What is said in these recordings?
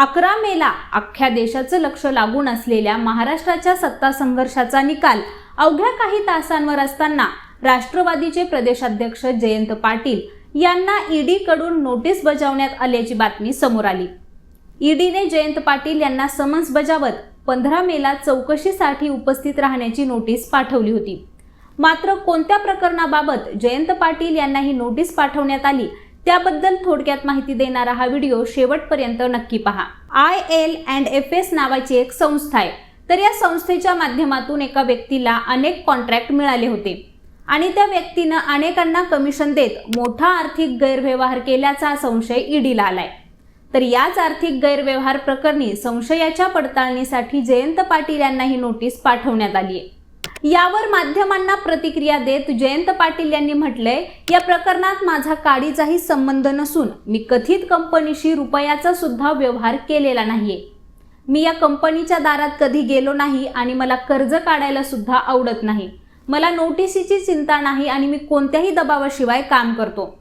अकरा मेला अख्ख्या देशाचं लक्ष लागून असलेल्या महाराष्ट्राच्या सत्ता संघर्षाचा निकाल अवघ्या काही तासांवर असताना राष्ट्रवादीचे प्रदेशाध्यक्ष जयंत पाटील यांना ईडीकडून नोटीस बजावण्यात आल्याची बातमी समोर आली. ईडीने जयंत पाटील यांना समन्स बजावत पंधरा मेला चौकशीसाठी उपस्थित राहण्याची नोटीस पाठवली होती. मात्र कोणत्या प्रकरणाबाबत जयंत पाटील यांना ही नोटीस पाठवण्यात आली त्याबद्दल थोडक्यात माहिती देणारा हा व्हिडिओ शेवटपर्यंत नक्की पहा. I L and F S नावाची एक संस्था आहे. तर या संस्थेच्या माध्यमातून एका व्यक्तीला अनेक कॉन्ट्रॅक्ट मिळाले होते. आणि त्या व्यक्तीनं अनेकांना कमिशन देत मोठा आर्थिक गैरव्यवहार केल्याचा संशय ईडीला आलाय. तर याच आर्थिक गैरव्यवहार प्रकरणी संशयाच्या पडताळणीसाठी जयंत पाटील यांना ही नोटीस पाठवण्यात आली आहे यावर माध्यमांना प्रतिक्रिया देत जयंत पाटील यांनी म्हटलंय या प्रकरणात माझा काडीचाही संबंध नसून मी कथित कंपनीशी रुपयाचा सुद्धा व्यवहार केलेला नाहीये. मी या कंपनीच्या दारात कधी गेलो नाही आणि मला कर्ज काढायला सुद्धा आवडत नाही. मला नोटिसीची चिंता नाही आणि मी कोणत्याही दबावाशिवाय काम करतो.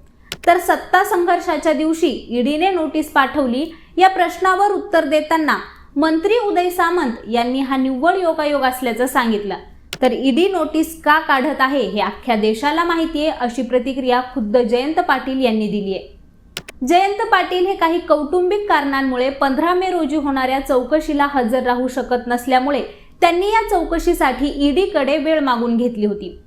तर सत्ता संघर्षाच्या दिवशी ईडीने नोटीस पाठवली या प्रश्नावर उत्तर देताना मंत्री उदय सामंत यांनी हा निव्वळ योगायोग असल्याचं सांगितलं. तर ईडी नोटीस का काढत आहे हे अख्ख्या देशाला माहिती आहे अशी प्रतिक्रिया खुद्द जयंत पाटील यांनी दिली आहे जयंत पाटील हे काही कौटुंबिक कारणांमुळे पंधरा मे रोजी होणाऱ्या चौकशीला हजर राहू शकत नसल्यामुळे त्यांनी या चौकशीसाठी ईडीकडे वेळ मागून घेतली होती.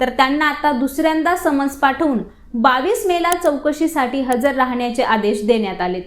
तर त्यांना आता दुसऱ्यांदा समन्स पाठवून बावीस मेला चौकशीसाठी हजर राहण्याचे आदेश देण्यात आलेत.